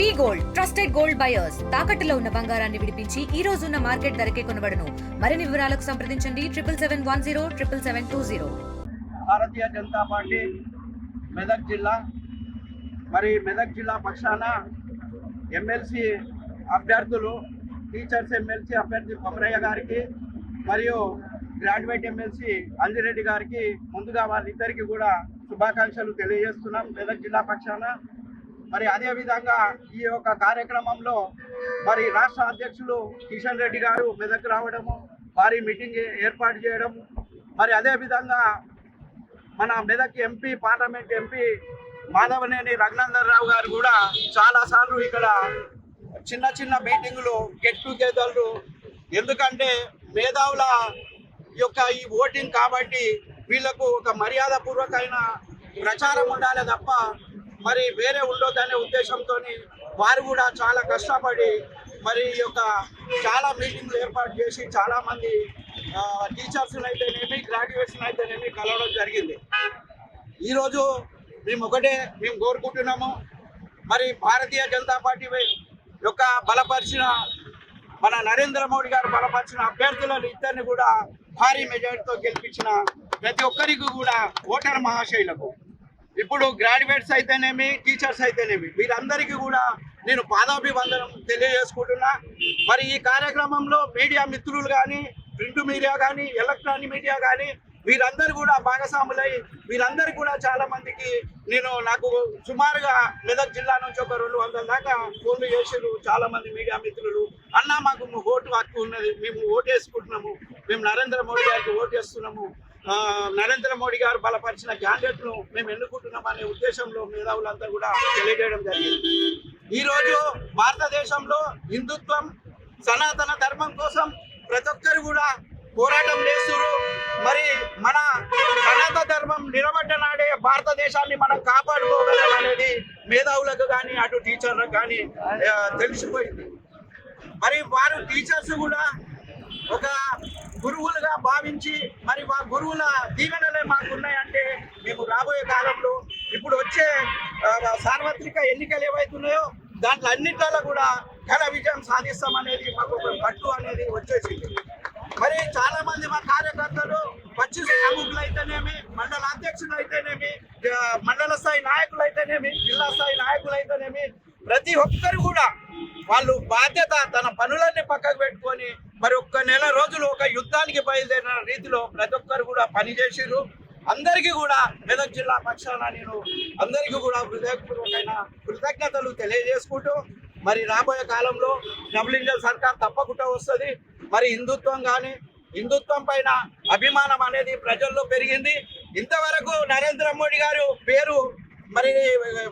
V gold trusted gold buyers తాకట్టులో ఉన్న బంగారాన్ని విడిపించి ఈ రోజు ఉన్న మార్కెట్ ధరకే కొనబడను. మరిన్ని వివరాలకు సంప్రదించండి. Triple seven one zero triple seven two zero. Bharatiya Janata Party Medak జిల్లా మరి మెదక్ జిల్లా పక్షాన ఎమ్మెల్సీ అభ్యర్థులు టీచర్స్ ఎమ్మెల్సీ అభ్యర్థి కొమరయ్య గారికి మరియు గ్రాడ్యుయేట్ ఎమ్మెల్సీ అంజిరెడ్డి గారికి ముందుగా వాళ్ళిద్దరికీ కూడా శుభాకాంక్షలు తెలియజేస్తున్నాం. మెదక్ జిల్లా పక్షాన మరి అదే విధంగా ఈ యొక్క కార్యక్రమంలో మరి రాష్ట్ర అధ్యక్షులు కిషన్ రెడ్డి గారు మెదక్ రావడము వారి మీటింగ్ ఏర్పాటు చేయడం మరి అదే విధంగా మన Medak MP parliament MP Madhavaneni Raghunandan Rao గారు కూడా చాలా సార్లు ఇక్కడ చిన్న చిన్న మీటింగులు గెట్ టుగెదర్లు ఎందుకంటే మేధావుల యొక్క ఈ ఓటింగ్ కాబట్టి వీళ్ళకు ఒక మర్యాద పూర్వకమైన ప్రచారం ఉండాలి తప్ప మరి వేరే ఉండొద్దనే ఉద్దేశంతో వారు కూడా చాలా కష్టపడి మరి ఈ యొక్క చాలా మీటింగ్లు ఏర్పాటు చేసి చాలా మంది అయితేనేమి గ్రాడ్యుయేషన్ అయితేనేమి కలవడం జరిగింది. ఈరోజు మేము ఒకటే మేము కోరుకుంటున్నాము. మరి భారతీయ జనతా పార్టీ యొక్క బలపరిచిన మన నరేంద్ర మోడీ గారు బలపరిచిన అభ్యర్థులను ఇద్దరిని కూడా భారీ మెజారిటీతో గెలిపించిన ప్రతి ఒక్కరికి కూడా ఓటర్ మహాశైలకు. ఇప్పుడు గ్రాడ్యుయేట్స్ అయితేనేమి టీచర్స్ అయితేనేమి వీరందరికీ కూడా నేను పాదాభివందనం తెలియజేసుకుంటున్నా. మరి ఈ కార్యక్రమంలో మీడియా మిత్రులు కానీ ప్రింట్ మీడియా కానీ ఎలక్ట్రానిక్ మీడియా కానీ వీరందరూ కూడా భాగస్వాములై వీరందరూ కూడా చాలా మందికి నేను నాకు సుమారుగా మెదక్ జిల్లా నుంచి ఒక రెండు వందల దాకా ఫోన్లు చేసారు చాలా మంది మీడియా మిత్రులు. అన్న మాకు ఓటు హక్కు ఉన్నది. మేము ఓటు వేసుకుంటున్నాము. మేము నరేంద్ర మోడీ గారికి ఓటు వేస్తున్నాము. నరేంద్ర మోడీ గారు బలపరిచిన క్యాండిడేట్ను మేము ఎన్నుకుంటున్నాం అనే ఉద్దేశంలో మేధావులంతా కూడా తెలియజేయడం జరిగింది. ఈ రోజు భారతదేశంలో హిందుత్వం సనాతన ధర్మం కోసం ప్రతి ఒక్కరు కూడా పోరాటం చేస్తున్నారు. మరి మన సనాతన ధర్మం నిలబడ్డ నాడే భారతదేశాన్ని మనం కాపాడుకోగలం అనేది మేధావులకు కానీ అటు టీచర్లకు కానీ తెలిసిపోయింది. మరి వారు టీచర్స్ కూడా ఒక గురువులుగా భావించి మరి మా గురువుల దీవెనలే మాకు ఉన్నాయంటే మేము రాబోయే కాలంలో ఇప్పుడు వచ్చే సార్వత్రిక ఎన్నికలు ఏవైతున్నాయో దాంట్లో అన్నింటిలో కూడా ఘన విజయం సాధిస్తామనేది మాకు ఒక పట్టు అనేది వచ్చేసింది. మరి చాలా మంది మా కార్యకర్తలు పచ్చి ప్రముఖులు అయితేనేమి మండల అధ్యక్షులు అయితేనేమి మండల స్థాయి నాయకులు అయితేనేమి జిల్లా స్థాయి నాయకులు అయితేనేమి ప్రతి ఒక్కరు కూడా వాళ్ళు బాధ్యత తన పనులన్నీ పక్కకు పెట్టుకొని మరి ఒక్క నెల రోజులు ఒక యుద్ధానికి బయలుదేరిన రీతిలో ప్రతి ఒక్కరు కూడా పనిచేసిర్రు అందరికీ కూడా మెదక్ జిల్లా పక్షాన నేను అందరికీ కూడా హృదయపూర్వకమైన కృతజ్ఞతలు తెలియజేసుకుంటూ మరి రాబోయే కాలంలో డబుల్ ఇంజన్ సర్కార్ తప్పకుండా వస్తుంది. మరి హిందుత్వం కానీ హిందుత్వం పైన అభిమానం అనేది ప్రజల్లో పెరిగింది. ఇంతవరకు నరేంద్ర మోడీ గారు పేరు మరి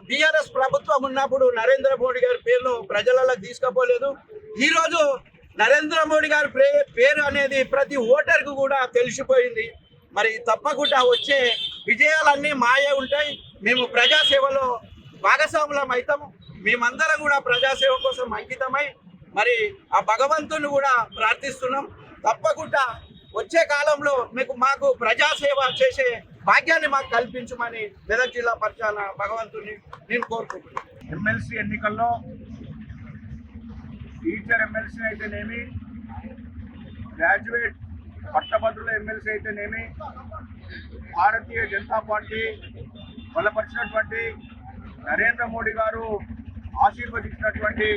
బిఆర్ఎస్ ప్రభుత్వం ఉన్నప్పుడు నరేంద్ర మోడీ గారి పేరును ప్రజలలో తీసుకుపోలేదు. ఈరోజు నరేంద్ర మోడీ గారి పే- పేరు అనేది ప్రతి ఓటర్కు కూడా తెలిసిపోయింది. మరి తప్పకుండా వచ్చే విజయాలన్నీ మాయే ఉంటాయి. మేము ప్రజాసేవలో భాగస్వాములం అవుతాము. మేమందరం కూడా ప్రజాసేవ కోసం అంకితమై మరి ఆ భగవంతుని కూడా ప్రార్థిస్తున్నాం. తప్పకుండా వచ్చే కాలంలో మీకు మాకు ప్రజాసేవ చేసే భాగ్యాన్ని మాకు కల్పించమని మెదక్ జిల్లా పక్షాన భగవంతుని నేను కోరుకుంటున్నాను. ఎమ్మెల్సీ ఎన్నికల్లో టీచర్ ఎమ్మెల్సీ అయితేనేమి గ్రాడ్యుయేట్ పట్టభద్రుల ఎమ్మెల్సీ అయితేనేమి భారతీయ జనతా పార్టీ బలపరిచినటువంటి నరేంద్ర మోడీ గారు ఆశీర్వదించినటువంటి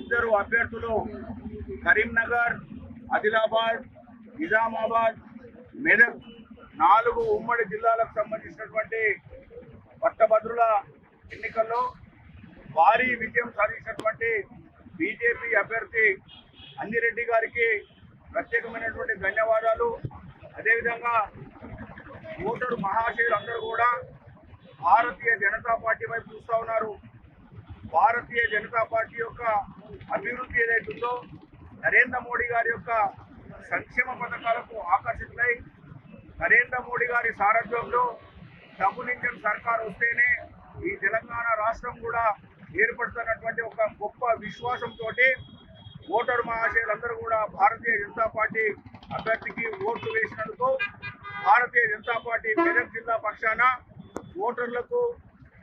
ఇద్దరు అభ్యర్థులు కరీంనగర్ ఆదిలాబాద్ నిజామాబాద్ మెదక్ నాలుగు ఉమ్మడి జిల్లాలకు సంబంధించినటువంటి పట్టభద్రుల ఎన్నికల్లో భారీ విజయం సాధించినటువంటి బీజేపీ అభ్యర్థి అందిరెడ్డి గారికి ప్రత్యేకమైనటువంటి ధన్యవాదాలు. అదేవిధంగా ఓటరు మహాశయులు అందరూ కూడా భారతీయ జనతా పార్టీ వైపు చూస్తూ ఉన్నారు. భారతీయ జనతా పార్టీ యొక్క అభివృద్ధి ఏదైతుందో నరేంద్ర మోడీ గారి యొక్క సంక్షేమ పథకాలకు ఆకర్షితులై నరేంద్ర మోడీ గారి సారథ్యంలో డబుల్ ఇంజన్ సర్కార్ వస్తేనే ఈ తెలంగాణ రాష్ట్రం కూడా ఏర్పడుతున్నటువంటి ఒక గొప్ప విశ్వాసంతో ఓటరు మహాశయులందరూ కూడా భారతీయ జనతా పార్టీ అభ్యర్థికి ఓట్లు వేసినందుకు భారతీయ జనతా పార్టీ మెదక్ జిల్లా పక్షాన ఓటర్లకు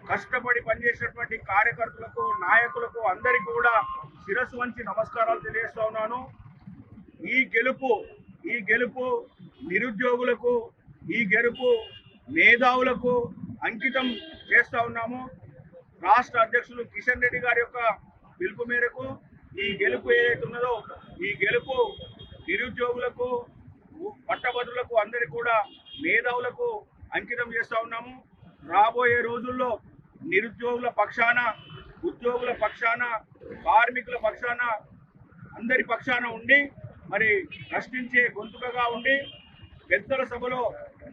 కష్టపడి పనిచేసినటువంటి కార్యకర్తలకు నాయకులకు అందరికీ కూడా శిరస్సు వంచి నమస్కారాలు తెలియజేస్తా ఉన్నాను. ఈ గెలుపు ఈ గెలుపు నిరుద్యోగులకు ఈ గెలుపు మేధావులకు అంకితం చేస్తూ ఉన్నాము. రాష్ట్ర అధ్యక్షులు కిషన్ రెడ్డి గారి యొక్క పిలుపు మేరకు ఈ గెలుపు ఏదైతే ఉన్నదో ఈ గెలుపు నిరుద్యోగులకు పట్టభద్రులకు అందరికీ కూడా మేధావులకు అంకితం చేస్తూ ఉన్నాము. రాబోయే రోజుల్లో నిరుద్యోగుల పక్షాన ఉద్యోగుల పక్షాన కార్మికుల పక్షాన అందరి పక్షాన ఉండి మరి ప్రశ్నించే గొంతుకగా ఉండి పెద్దల సభలో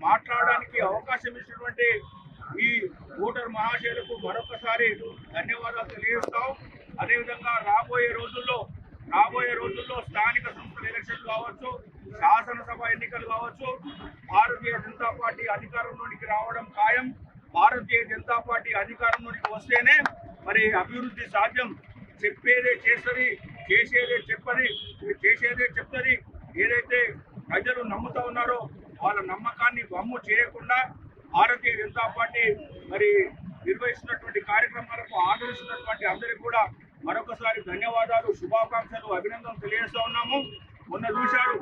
మాట్లాడడానికి అవకాశం ఇచ్చినటువంటి ఈ ఓటర్ మహాశయులకు మరొకసారి ధన్యవాదాలు తెలియజేస్తాం. అదేవిధంగా రాబోయే రోజుల్లో రాబోయే రోజుల్లో స్థానిక సంస్థల ఎలక్షన్ కావచ్చు శాసనసభ ఎన్నికలు కావచ్చు భారతీయ జనతా పార్టీ అధికారంలోనికి రావడం ఖాయం. భారతీయ జనతా పార్టీ అధికారంలోనికి వస్తేనే మరి అభివృద్ధి సాధ్యం. చెప్పేదే చేస్తుంది చేసేదే చెప్పది చేసేదే చెప్తుంది. ఏదైతే ప్రజలు నమ్ముతూ ఉన్నారో వాళ్ళ నమ్మకాన్ని వమ్ము చేయకుండా భారతీయ జనతా పార్టీ మరి నిర్వహిస్తున్నటువంటి కార్యక్రమాలకు ఆదరిస్తున్నటువంటి అందరికీ కూడా మరొకసారి ధన్యవాదాలు శుభాకాంక్షలు అభినందనలు తెలియజేస్తూ ఉన్నాము. మొన్న చూశారు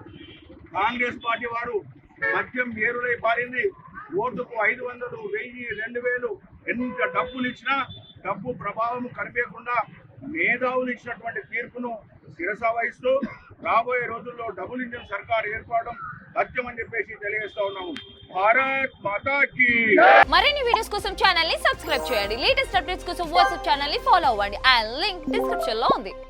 కాంగ్రెస్ పార్టీ వారు మద్యం ఏరులై పారింది. ఓటుకు ఐదు వందలు వెయ్యి రెండు వేలు ఎంత డబ్బులు ఇచ్చినా డబ్బు ప్రభావం కనిపించకుండా మేధావులు ఇచ్చినటువంటి తీర్పును శిరస వహిస్తూ రాబోయే రోజుల్లో డబుల్ ఇంజన్ సర్కార్ ఏర్పడడం సత్యమని చెప్పేసి తెలియజేస్తా ఉన్నాము. భారత్ మాతాకి మరిన్ని వీడియోస్ కోసం ఛానల్ని సబ్స్క్రైబ్ చేయండి. లేటెస్ట్ అప్డేట్స్ కోసం వాట్సాప్ ఛానల్ని ఫాలో అవ్వండి. అండ్ లింక్ డిస్క్రిప్షన్లో ఉంది.